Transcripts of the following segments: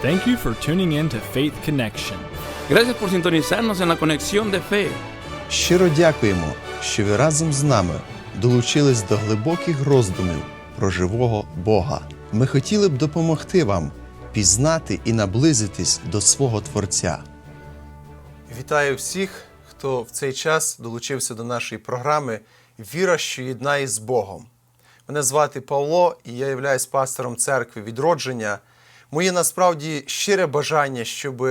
Thank you for tuning in to Faith Connection. Gracias por sintonizarnos en la conexión de fe. Щиро дякуємо, що ви разом з нами долучились до глибоких роздумів про живого Бога. Ми хотіли б допомогти вам пізнати і наблизитись до свого Творця. Вітаю всіх, хто в цей час долучився до нашої програми Віра, що єднає з Богом. Мене звати Павло, і я являюсь пастором церкви відродження. Моє насправді щире бажання, щоб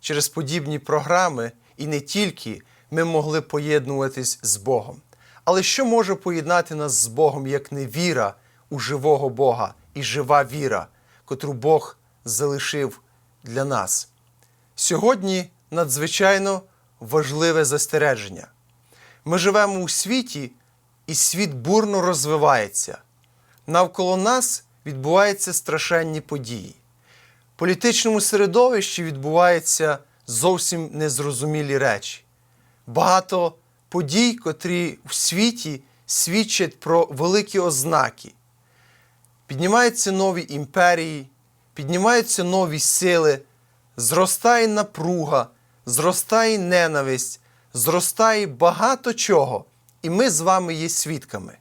через подібні програми і не тільки ми могли поєднуватись з Богом. Але що може поєднати нас з Богом, як не віра у живого Бога і жива віра, котру Бог залишив для нас? Сьогодні надзвичайно важливе застереження. Ми живемо у світі, і світ бурно розвивається. Навколо нас відбуваються страшенні події. Політичному середовищі відбуваються зовсім незрозумілі речі. Багато подій, котрі в світі свідчать про великі ознаки. Піднімаються нові імперії, піднімаються нові сили, зростає напруга, зростає ненависть, зростає багато чого, і ми з вами є свідками.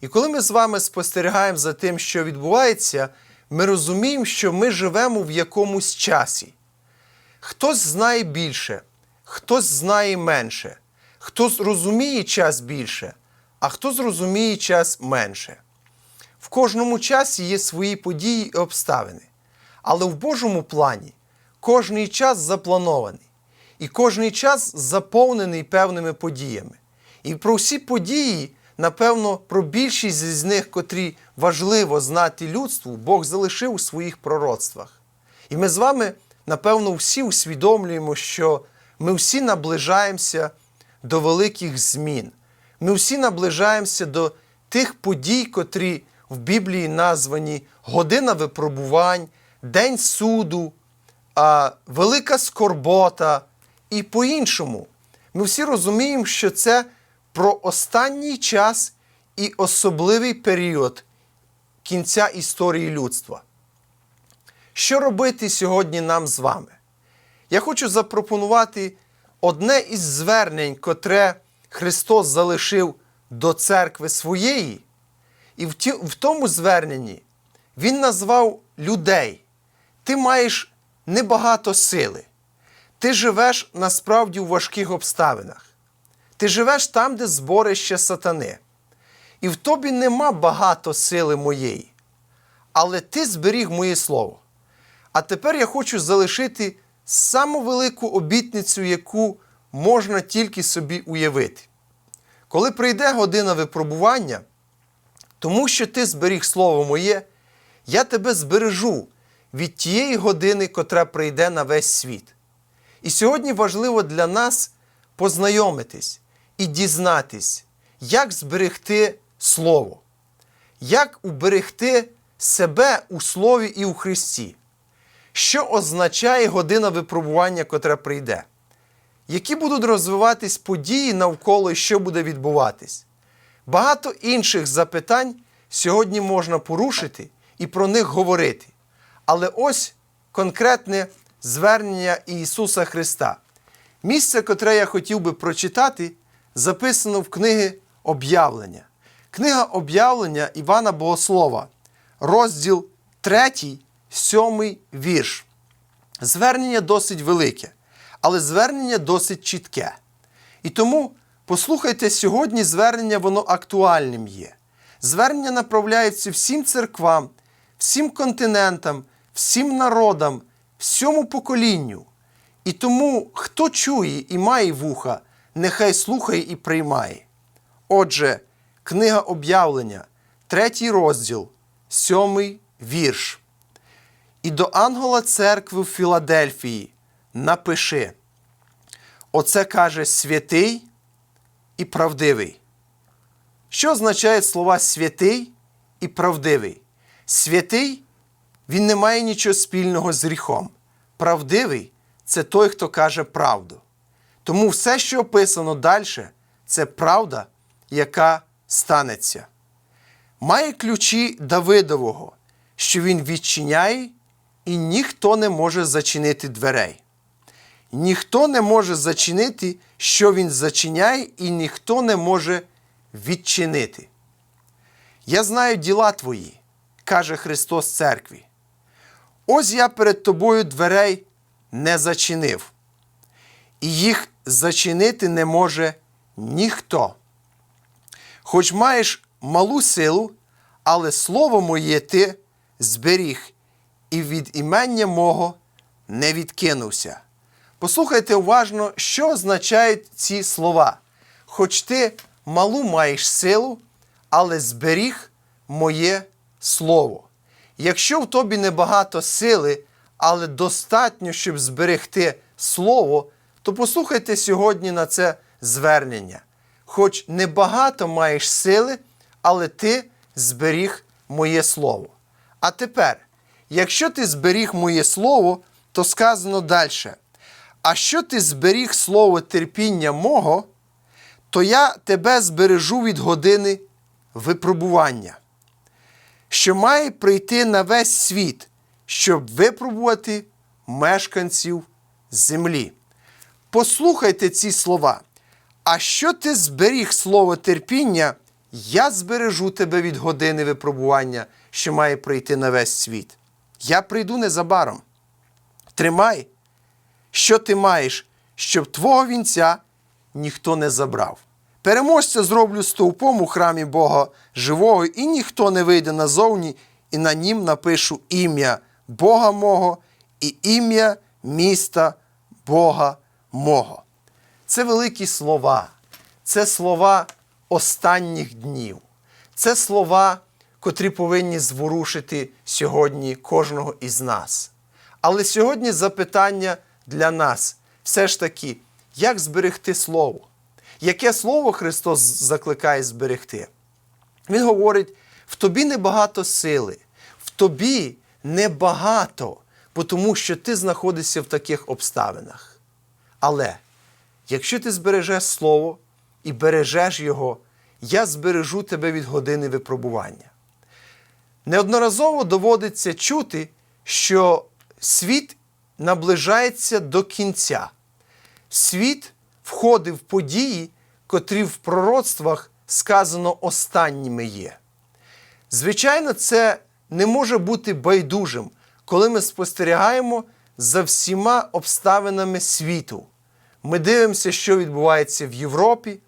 І коли ми з вами спостерігаємо за тим, що відбувається, ми розуміємо, що ми живемо в якомусь часі. Хтось знає більше, хтось знає менше, хтось розуміє час більше, а хто зрозуміє час менше. В кожному часі є свої події і обставини. Але в Божому плані кожний час запланований, і кожний час заповнений певними подіями. І про всі події, напевно, про більшість з них, котрі важливо знати людству, Бог залишив у своїх пророцтвах. І ми з вами, напевно, всі усвідомлюємо, що ми всі наближаємося до великих змін. Ми всі наближаємося до тих подій, котрі в Біблії названі година випробувань, День суду, велика скорбота і по-іншому. Ми всі розуміємо, що це про останній час і особливий період кінця історії людства. Що робити сьогодні нам з вами? Я хочу запропонувати одне із звернень, котре Христос залишив до церкви своєї, і в, тому зверненні Він назвав людей. Ти маєш небагато сили. Ти живеш насправді у важких обставинах. Ти живеш там, де зборище сатани. І в тобі нема багато сили моєї. Але ти зберіг моє слово. А тепер я хочу залишити саму велику обітницю, яку можна тільки собі уявити. Коли прийде година випробування, тому що ти зберіг слово моє, я тебе збережу від тієї години, котра прийде на весь світ. І сьогодні важливо для нас познайомитись і дізнатись, як зберегти Слово, як уберегти себе у Слові і у Христі, що означає година випробування, котра прийде, які будуть розвиватись події навколо і що буде відбуватись. Багато інших запитань сьогодні можна порушити і про них говорити. Але ось конкретне звернення Ісуса Христа. Місце, котре я хотів би прочитати, записано в книги Об'явлення. Книга Об'явлення Івана Богослова, розділ 3, 7 вірш. Звернення досить велике, але звернення досить чітке. І тому послухайте сьогодні звернення, воно актуальним є. Звернення направляється всім церквам, всім континентам, всім народам, всьому поколінню. І тому, хто чує і має вуха, нехай слухає і приймає. Отже, книга об'явлення, третій розділ, сьомий вірш. І до ангела церкви в Філадельфії напиши. Оце каже святий і правдивий. Що означають слова святий і правдивий? Святий він не має нічого спільного з гріхом. Правдивий це той, хто каже правду. Тому все, що описано далі, це правда, яка станеться. Має ключі Давидового, що він відчиняє і ніхто не може зачинити дверей. Ніхто не може зачинити, що він зачиняє, і ніхто не може відчинити. Я знаю діла твої, каже Христос церкві. Ось я перед тобою дверей не зачинив, і їх зачинити не може ніхто. Хоч маєш малу силу, але слово моє ти зберіг, і від імення мого не відкинувся. Послухайте уважно, що означають ці слова. Хоч ти малу маєш силу, але зберіг моє слово. Якщо в тобі небагато сили, але достатньо, щоб зберегти слово, то послухайте сьогодні на це звернення. Хоч небагато маєш сили, але ти зберіг моє слово. А тепер, якщо ти зберіг моє слово, то сказано далі. А що ти зберіг слово терпіння мого, то я тебе збережу від години випробування, що має прийти на весь світ, щоб випробувати мешканців землі. Послухайте ці слова. А що ти зберіг слово терпіння, я збережу тебе від години випробування, що має прийти на весь світ. Я прийду незабаром. Тримай, що ти маєш, щоб твого вінця ніхто не забрав. Переможця зроблю стовпом у храмі Бога живого, і ніхто не вийде назовні, і на нім напишу ім'я Бога мого і ім'я міста Бога мого. Це великі слова, це слова останніх днів, це слова, котрі повинні зворушити сьогодні кожного із нас. Але сьогодні запитання для нас все ж таки, як зберегти слово? Яке слово Христос закликає зберегти? Він говорить: в тобі небагато сили, в тобі небагато, тому що ти знаходишся в таких обставинах. Але якщо ти збережеш слово і бережеш його, я збережу тебе від години випробування. Неодноразово доводиться чути, що світ наближається до кінця. Світ входив в події, котрі в пророцтвах сказано останніми є. Звичайно, це не може бути байдужим, коли ми спостерігаємо за всіма обставинами світу. Ми дивимося, що відбувається в Європі,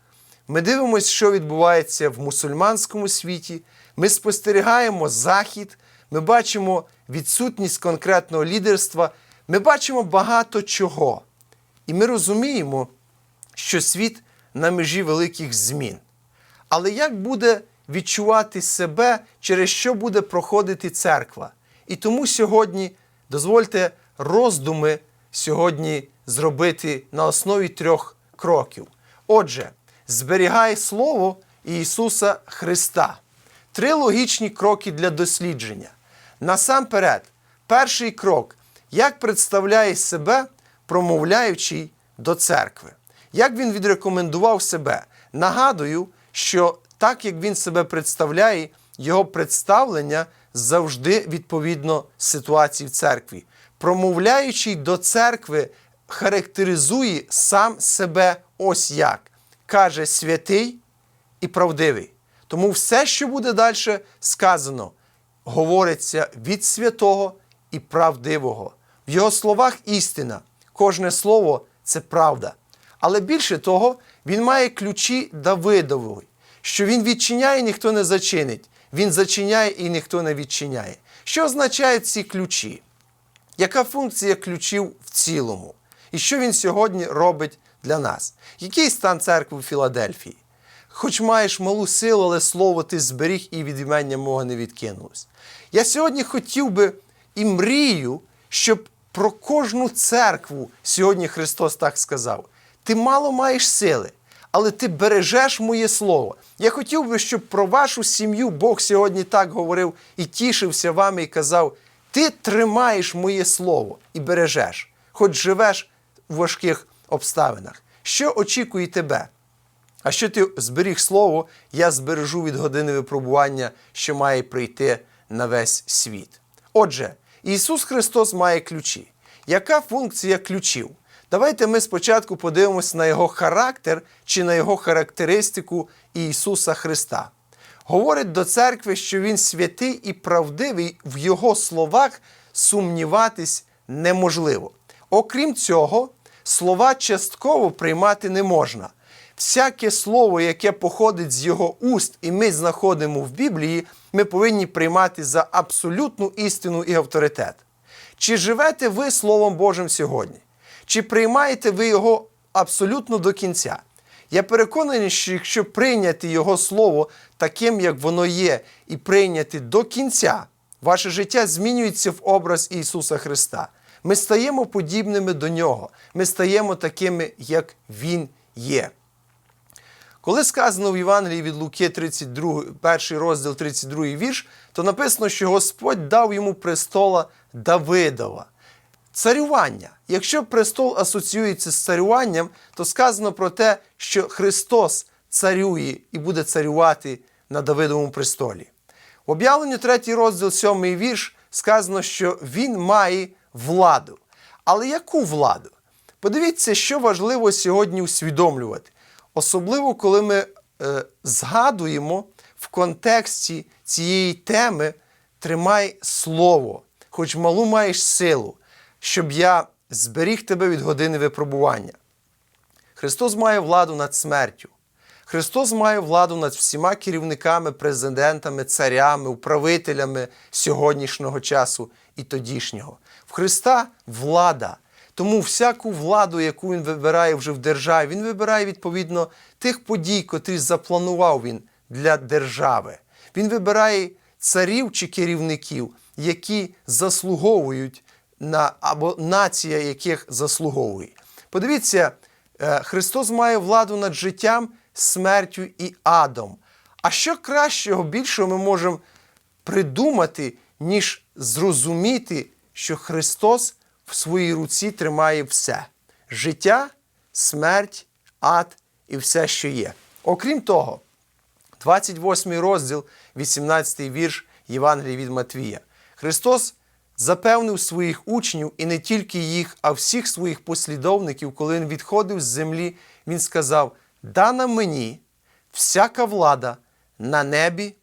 ми дивимося, що відбувається в мусульманському світі. Ми спостерігаємо Захід, ми бачимо відсутність конкретного лідерства, ми бачимо багато чого. І ми розуміємо, що світ на межі великих змін. Але як буде відчувати себе, через що буде проходити церква? І тому сьогодні дозвольте роздуми сьогодні зробити на основі трьох кроків. Отже, зберігай Слово Ісуса Христа. Три логічні кроки для дослідження. Насамперед, перший крок, як представляє себе промовляючий до церкви. Як він відрекомендував себе? Нагадую, що так як він себе представляє, його представлення завжди відповідно ситуації в церкві. Промовляючий до церкви характеризує сам себе ось як. Каже святий і правдивий. Тому все, що буде далі сказано, говориться від святого і правдивого. В його словах істина. Кожне слово це правда. Але більше того, він має ключі Давидової, що він відчиняє, ніхто не зачинить. Він зачиняє і ніхто не відчиняє. Що означають ці ключі? Яка функція ключів в цілому? І що він сьогодні робить для нас? Який стан церкви в Філадельфії? Хоч маєш малу силу, але слово ти зберіг і від імення мого не відкинулось. Я сьогодні хотів би і мрію, щоб про кожну церкву сьогодні Христос так сказав: ти мало маєш сили, але ти бережеш моє слово. Я хотів би, щоб про вашу сім'ю Бог сьогодні так говорив і тішився вами і казав: ти тримаєш моє слово і бережеш, хоч живеш важких обставинах. Що очікує тебе? А що ти зберіг слово, я збережу від години випробування, що має прийти на весь світ. Отже, Ісус Христос має ключі. Яка функція ключів? Давайте ми спочатку подивимося на його характер чи на його характеристику Ісуса Христа. Говорить до церкви, що Він святий і правдивий, в Його словах сумніватись неможливо. Окрім цього, слова частково приймати не можна. Всяке слово, яке походить з його уст, і ми знаходимо в Біблії, ми повинні приймати за абсолютну істину і авторитет. Чи живете ви Словом Божим сьогодні? Чи приймаєте ви його абсолютно до кінця? Я переконаний, що якщо прийняти Його Слово таким, як воно є, і прийняти до кінця, ваше життя змінюється в образ Ісуса Христа. Ми стаємо подібними до Нього. Ми стаємо такими, як Він є. Коли сказано в Євангелії від Луки 32, перший розділ 32 вірш, то написано, що Господь дав йому престола Давидова. Царювання. Якщо престол асоціюється з царюванням, то сказано про те, що Христос царює і буде царювати на Давидовому престолі. В об'явленню 3 розділ 7 вірш сказано, що Він має владу. Але яку владу? Подивіться, що важливо сьогодні усвідомлювати. Особливо, коли ми е, згадуємо в контексті цієї теми тримай слово, хоч малу маєш силу, щоб я зберіг тебе від години випробування. Христос має владу над смертю. Христос має владу над всіма керівниками, президентами, царями, управителями сьогоднішнього часу і тодішнього. В Христа влада. Тому всяку владу, яку він вибирає вже в державі, він вибирає відповідно тих подій, котрі запланував він для держави. Він вибирає царів чи керівників, які заслуговують на або нація, яких заслуговує. Подивіться, е, Христос має владу над життям, смертю і адом. А що кращого, більшого ми можемо придумати, ніж зрозуміти, що Христос в своїй руці тримає все: життя, смерть, ад і все, що є. Окрім того, 28 розділ, 18 вірш Євангелії від Матвія. Христос запевнив своїх учнів і не тільки їх, а всіх своїх послідовників, коли він відходив з землі, він сказав: Дана мені всяка влада на небі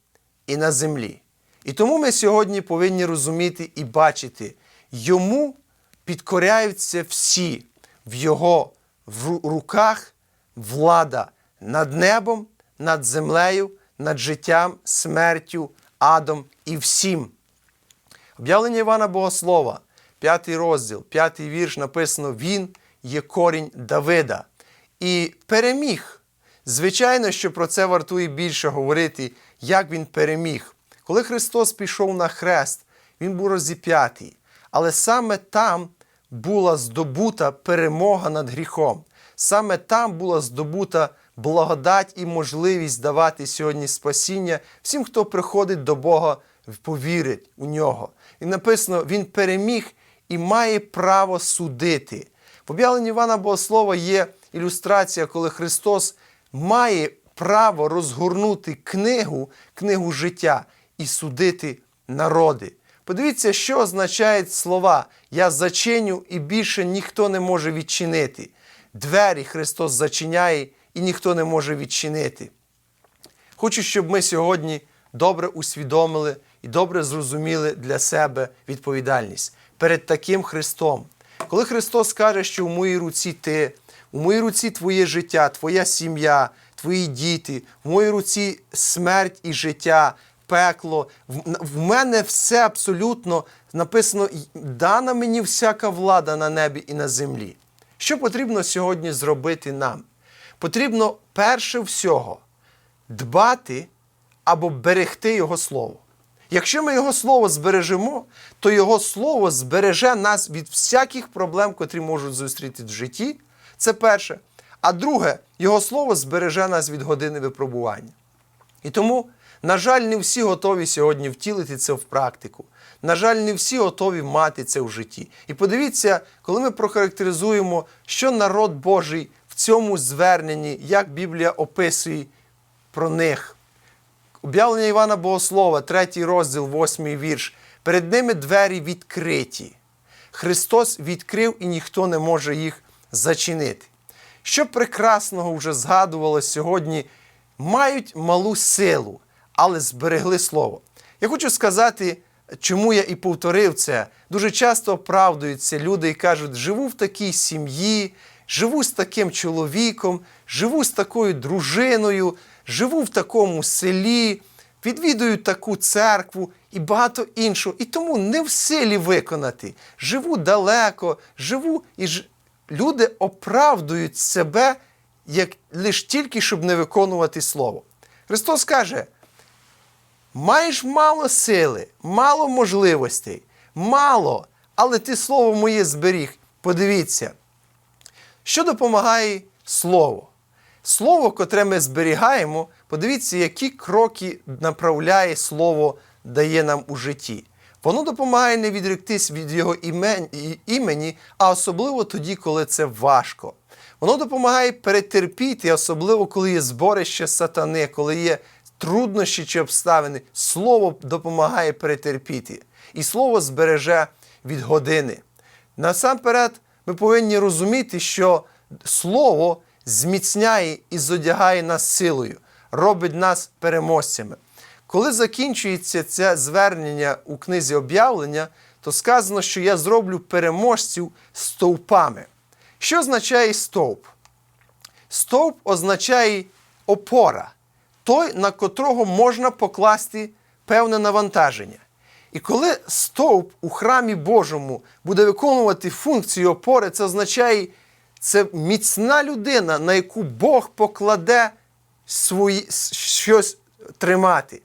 і на землі. І тому ми сьогодні повинні розуміти і бачити, йому підкоряються всі в його руках влада над небом, над землею, над життям, смертю, адом і всім. Об'явлення Івана Богослова, п'ятий розділ, п'ятий вірш написано: Він є корінь Давида і переміг. Звичайно, що про це вартує більше говорити, як він переміг. Коли Христос пішов на хрест, він був розіп'ятий. Але саме там була здобута перемога над гріхом. Саме там була здобута благодать і можливість давати сьогодні спасіння всім, хто приходить до Бога, повірить у нього. І написано, Він переміг і має право судити. В об'явленні Івана Богослова є ілюстрація, коли Христос має право розгорнути книгу, книгу життя і судити народи. Подивіться, що означають слова Я зачиню і більше ніхто не може відчинити. Двері Христос зачиняє і ніхто не може відчинити. Хочу, щоб ми сьогодні добре усвідомили і добре зрозуміли для себе відповідальність перед таким Христом. Коли Христос каже, що у моїй руці ти, у моїй руці твоє життя, твоя сім'я, твої діти, в моїй руці смерть і життя, пекло, в, мене все абсолютно написано, дана мені всяка влада на небі і на землі. Що потрібно сьогодні зробити нам? Потрібно перше всього дбати або берегти Його Слово. Якщо ми Його Слово збережемо, то Його Слово збереже нас від всяких проблем, котрі можуть зустріти в житті. Це перше. А друге, Його Слово збереже нас від години випробування. І тому, на жаль, не всі готові сьогодні втілити це в практику. На жаль, не всі готові мати це в житті. І подивіться, коли ми прохарактеризуємо, що народ Божий в цьому зверненні, як Біблія описує про них. Об'явлення Івана Богослова, третій розділ, восьмий вірш. Перед ними двері відкриті. Христос відкрив і ніхто не може їх зачинити. Що прекрасного вже згадувалось сьогодні, мають малу силу, але зберегли слово. Я хочу сказати, чому я і повторив це. Дуже часто оправдуються люди і кажуть, живу в такій сім'ї, живу з таким чоловіком, живу з такою дружиною, живу в такому селі, відвідую таку церкву і багато іншого. І тому не в силі виконати. Живу далеко, живу і ж... люди оправдують себе як лише тільки, щоб не виконувати слово. Христос каже: маєш мало сили, мало можливостей, мало, але ти слово моє зберіг. Подивіться, що допомагає слово? Слово, котре ми зберігаємо, подивіться, які кроки направляє слово, дає нам у житті. Воно допомагає не відректись від його імені, а особливо тоді, коли це важко. Воно допомагає перетерпіти, особливо коли є зборище сатани, коли є труднощі чи обставини. Слово допомагає перетерпіти. І слово збереже від години. Насамперед, ми повинні розуміти, що слово зміцняє і зодягає нас силою, робить нас переможцями. Коли закінчується це звернення у книзі об'явлення, то сказано, що я зроблю переможців стовпами. Що означає стовп? Стовп означає опора, той, на котрого можна покласти певне навантаження. І коли стовп у храмі Божому буде виконувати функцію опори, це означає, це міцна людина, на яку Бог покладе свої, щось тримати.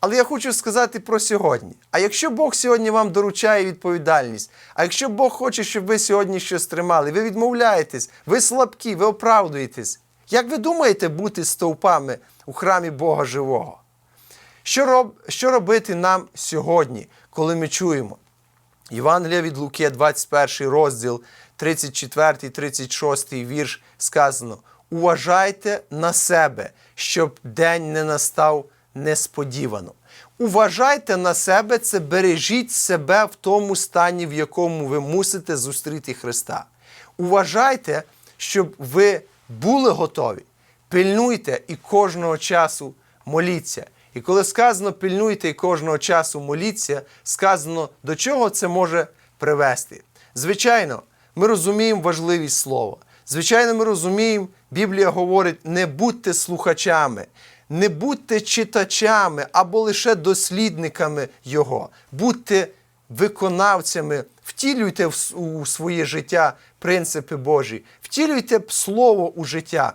Але я хочу сказати про сьогодні. А якщо Бог сьогодні вам доручає відповідальність, а якщо Бог хоче, щоб ви сьогодні щось тримали, ви відмовляєтесь, ви слабкі, ви оправдуєтесь. Як ви думаєте бути стовпами у храмі Бога живого? Що, роб, що робити нам сьогодні, коли ми чуємо? Євангелія від Луки, 21 розділ, 34, 36 вірш сказано: Уважайте на себе, щоб день не настав несподівано. Уважайте на себе, це бережіть себе в тому стані, в якому ви мусите зустріти Христа. Уважайте, щоб ви були готові. Пильнуйте і кожного часу моліться. І коли сказано пильнуйте і кожного часу моліться, сказано, до чого це може привести. Звичайно, ми розуміємо важливість слова. Звичайно, ми розуміємо, Біблія говорить: не будьте слухачами, не будьте читачами або лише дослідниками Його, будьте виконавцями, втілюйте в своє життя принципи Божі, втілюйте Слово у життя,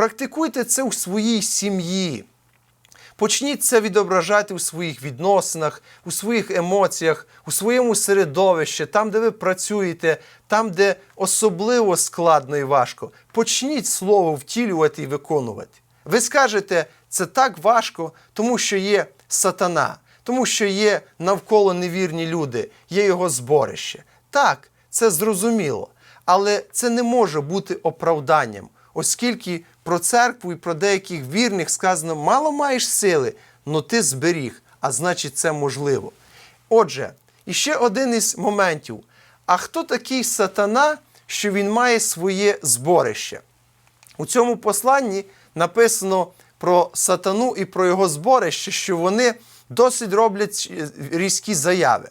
практикуйте це у своїй сім'ї. Почніть це відображати у своїх відносинах, у своїх емоціях, у своєму середовищі, там, де ви працюєте, там, де особливо складно і важко. Почніть слово втілювати і виконувати. Ви скажете, це так важко, тому що є сатана, тому що є навколо невірні люди, є його зборище. Так, це зрозуміло, але це не може бути оправданням, оскільки про церкву і про деяких вірних сказано, мало маєш сили, но ти зберіг, а значить, це можливо. Отже, іще один із моментів. А хто такий сатана, що він має своє зборище? У цьому посланні написано про сатану і про його зборище, що вони досить роблять е, різкі заяви.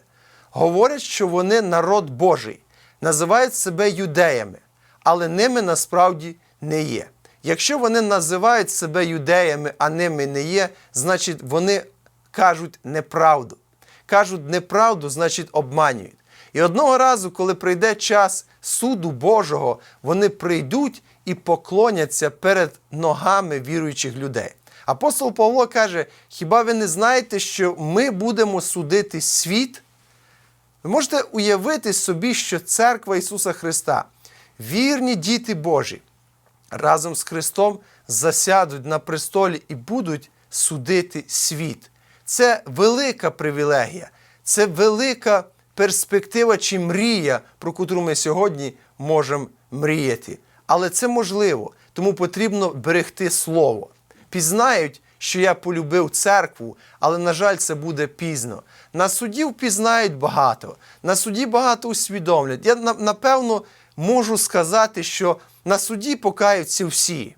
Говорять, що вони народ Божий, називають себе юдеями, але ними насправді не є. Якщо вони називають себе юдеями, а ними не є, значить вони кажуть неправду. Кажуть неправду, значить обманюють. І одного разу, коли прийде час суду Божого, вони прийдуть і поклоняться перед ногами віруючих людей. Апостол Павло каже: хіба ви не знаєте, що ми будемо судити світ? Ви можете уявити собі, що церква Ісуса Христа, вірні діти Божі, разом з Христом засядуть на престолі і будуть судити світ. Це велика привілегія, це велика перспектива чи мрія, про яку ми сьогодні можемо мріяти. Але це можливо, тому потрібно берегти слово. Пізнають, що я полюбив церкву, але, на жаль, це буде пізно. На суді впізнають багато, на суді багато усвідомлять. Я на- напевно можу сказати, що на суді покаються всі.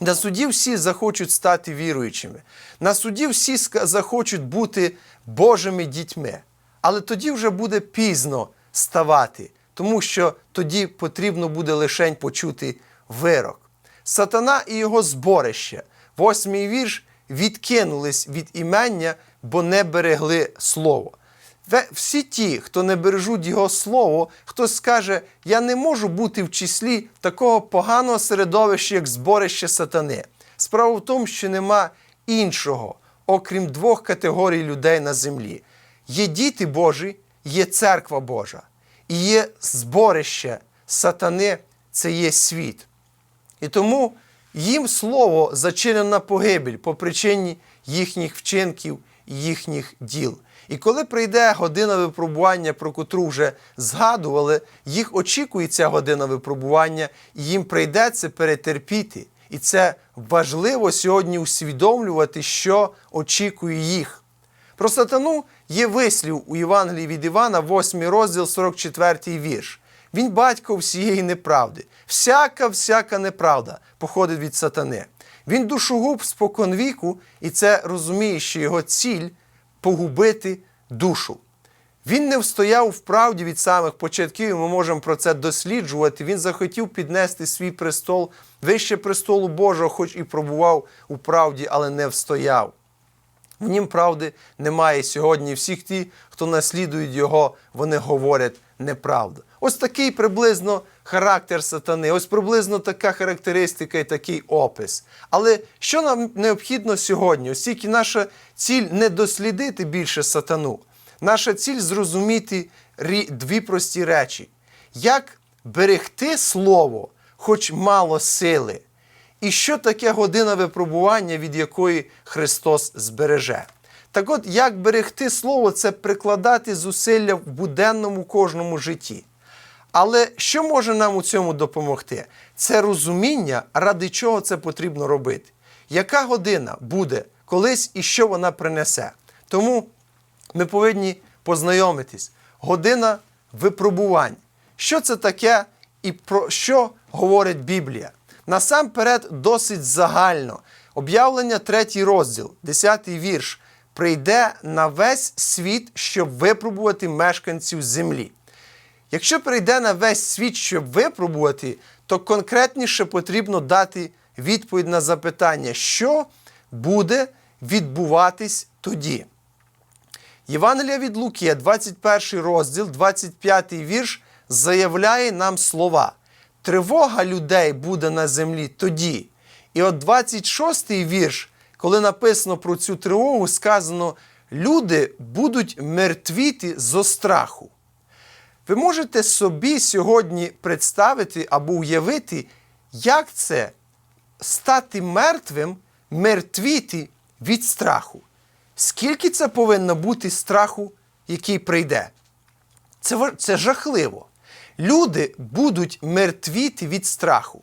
На суді всі захочуть стати віруючими. На суді всі захочуть бути Божими дітьми. Але тоді вже буде пізно ставати, тому що тоді потрібно буде лишень почути вирок. Сатана і його зборище, восьмий вірш, відкинулись від імення, бо не берегли слово. Всі ті, хто не бережуть його слово, хто скаже, я не можу бути в числі такого поганого середовища, як зборище сатани. Справа в тому, що нема іншого, окрім двох категорій людей на землі. Є діти Божі, є церква Божа, і є зборище сатани, це є світ. І тому їм слово зачинено на погибель по причині їхніх вчинків і їхніх діл. І коли прийде година випробування, про котру вже згадували, їх очікує ця година випробування, і їм прийдеться перетерпіти. І це важливо сьогодні усвідомлювати, що очікує їх. Про сатану є вислів у Євангелії від Івана, 8 розділ, 44 вірш. Він батько всієї неправди. Всяка, всяка неправда походить від сатани. Він душогуб споконвіку, і це розуміє, що його ціль погубити душу. Він не встояв в правді від самих початків, і ми можемо про це досліджувати. Він захотів піднести свій престол вище престолу Божого, хоч і пробував у правді, але не встояв. В нім правди немає сьогодні. Всіх ті, хто наслідують його, вони говорять неправду. Ось такий приблизно характер сатани, ось приблизно така характеристика і такий опис. Але що нам необхідно сьогодні? Оскільки наша ціль не дослідити більше сатану, наша ціль зрозуміти дві прості речі: як берегти слово, хоч мало сили. І що таке година випробування, від якої Христос збереже? Так от, як берегти слово, це прикладати зусилля в буденному кожному житті. Але що може нам у цьому допомогти? Це розуміння, ради чого це потрібно робити. Яка година буде колись і що вона принесе? Тому ми повинні познайомитись. Година випробувань. Що це таке і про що говорить Біблія? Насамперед, досить загально. Об'явлення, третій розділ, 10 вірш. Прийде на весь світ, щоб випробувати мешканців землі. Якщо прийде на весь світ, щоб випробувати, то конкретніше потрібно дати відповідь на запитання, що буде відбуватись тоді. Євангелія від Луки, 21 розділ, 25 вірш, заявляє нам слова. Тривога людей буде на землі тоді. І от 26 вірш, коли написано про цю тривогу, сказано: люди будуть мертвіти зо страху. Ви можете собі сьогодні представити або уявити, як це стати мертвим, мертвіти від страху. Скільки це повинно бути страху, який прийде? Це, це жахливо. Люди будуть мертвіти від страху.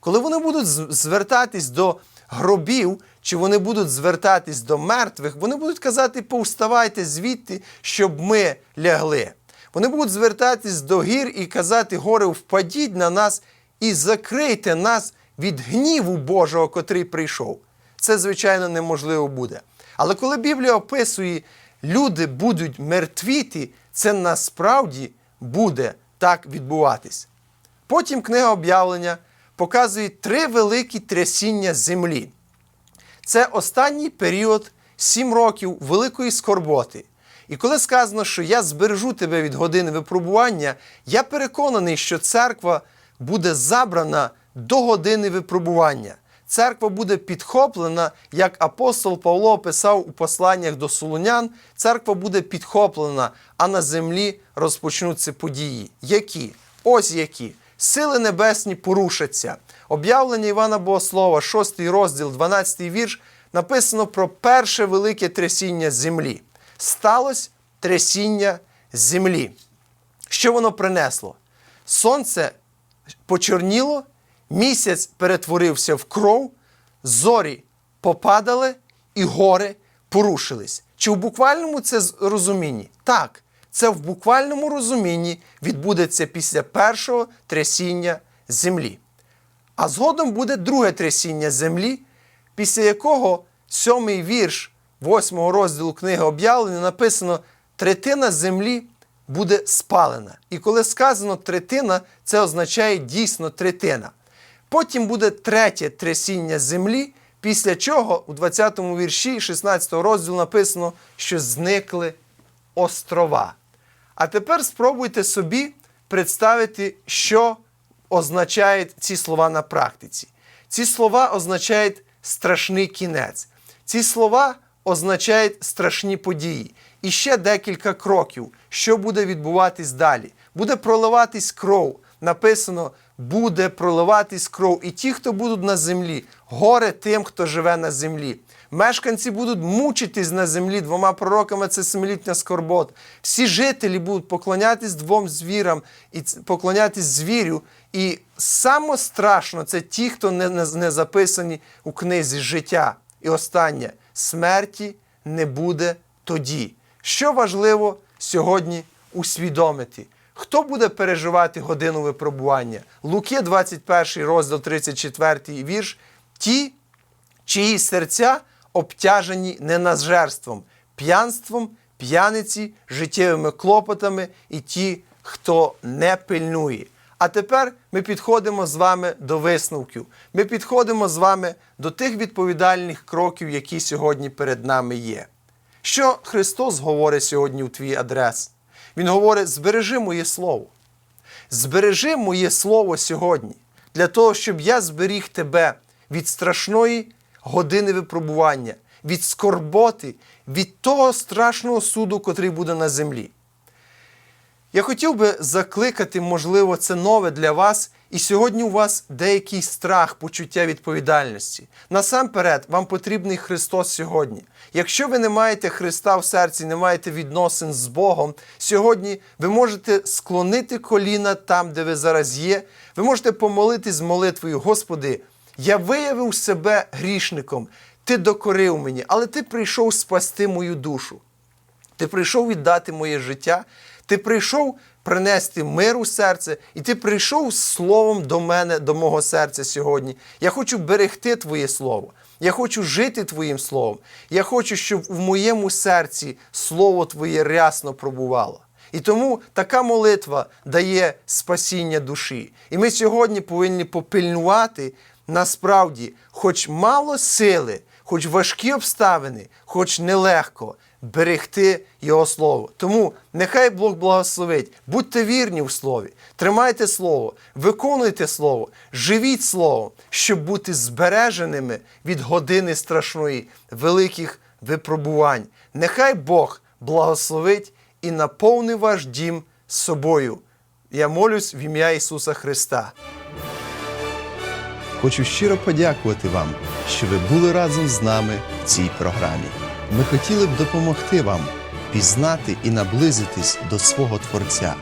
Коли вони будуть звертатись до гробів, чи вони будуть звертатись до мертвих, вони будуть казати, повставайте звідти, щоб ми лягли. Вони будуть звертатись до гір і казати, горе, впадіть на нас і закрийте нас від гніву Божого, котрий прийшов. Це, звичайно, неможливо буде. Але коли Біблія описує, люди будуть мертвіти, це насправді буде так відбуватись. Потім книга об'явлення показує три великі трясіння землі. Це останній період сім років великої скорботи. І коли сказано, що я збережу тебе від години випробування, я переконаний, що церква буде забрана до години випробування. Церква буде підхоплена, як апостол Павло писав у посланнях до Солунян, церква буде підхоплена, а на землі розпочнуться події. Які? Ось які. Сили небесні порушаться. Об'явлення Івана Богослова, 6 розділ, 12 вірш, написано про перше велике трясіння землі. Сталося трясіння землі. Що воно принесло? Сонце почорніло, місяць перетворився в кров, зорі попадали і гори порушились. Чи в буквальному це розумінні? Так, це в буквальному розумінні відбудеться після першого трясіння землі. А згодом буде друге трясіння землі, після якого сьомий вірш восьмого розділу книги об'явлення написано: третина землі буде спалена. І коли сказано третина, це означає дійсно третина. Потім буде третє трясіння землі, після чого у 20 му вірші 16 розділу написано, що зникли острова. А тепер спробуйте собі представити, що означають ці слова на практиці. Ці слова означають страшний кінець. Ці слова означають страшні події. І ще декілька кроків, що буде відбуватись далі. Буде проливатись кров. Написано, буде проливатись кров. І ті, хто будуть на землі, горе тим, хто живе на землі. Мешканці будуть мучитись на землі двома пророками, це семилітня скорбот. Всі жителі будуть поклонятись двом звірам і поклонятись звірю. І саме страшно це ті, хто не, не, записані у книзі життя. І останнє смерті не буде тоді. Що важливо сьогодні усвідомити? Хто буде переживати годину випробування? Луки, 21 розділ, 34 вірш. Ті, чиї серця обтяжені ненажерством, п'янством, п'яниці, життєвими клопотами і ті, хто не пильнує. А тепер ми підходимо з вами до висновків. Ми підходимо з вами до тих відповідальних кроків, які сьогодні перед нами є. Що Христос говорить сьогодні у твій адрес? Він говорить: збережи моє слово. Збережи моє слово сьогодні для того, щоб я зберіг тебе від страшної години випробування, від скорботи, від того страшного суду, котрий буде на землі. Я хотів би закликати, можливо, це нове для вас, і сьогодні у вас деякий страх, почуття відповідальності. Насамперед, вам потрібний Христос сьогодні. Якщо ви не маєте Христа в серці, не маєте відносин з Богом, сьогодні ви можете склонити коліна там, де ви зараз є. Ви можете помолитись з молитвою, Господи, я виявив себе грішником, Ти докорив мені, але Ти прийшов спасти мою душу. Ти прийшов віддати моє життя, ти прийшов принести мир у серце, і ти прийшов з словом до мене, до мого серця сьогодні. Я хочу берегти Твоє Слово. Я хочу жити Твоїм Словом. Я хочу, щоб в моєму серці Слово Твоє рясно пробувало. І тому така молитва дає спасіння душі. І ми сьогодні повинні попильнувати насправді, хоч мало сили, хоч важкі обставини, хоч нелегко берегти Його Слово. Тому нехай Бог благословить. Будьте вірні в Слові, тримайте Слово, виконуйте Слово, живіть Словом, щоб бути збереженими від години страшної, великих випробувань. Нехай Бог благословить і наповни ваш дім собою. Я молюсь в ім'я Ісуса Христа. Хочу щиро подякувати вам, що ви були разом з нами в цій програмі. Ми хотіли б допомогти вам пізнати і наблизитись до свого Творця.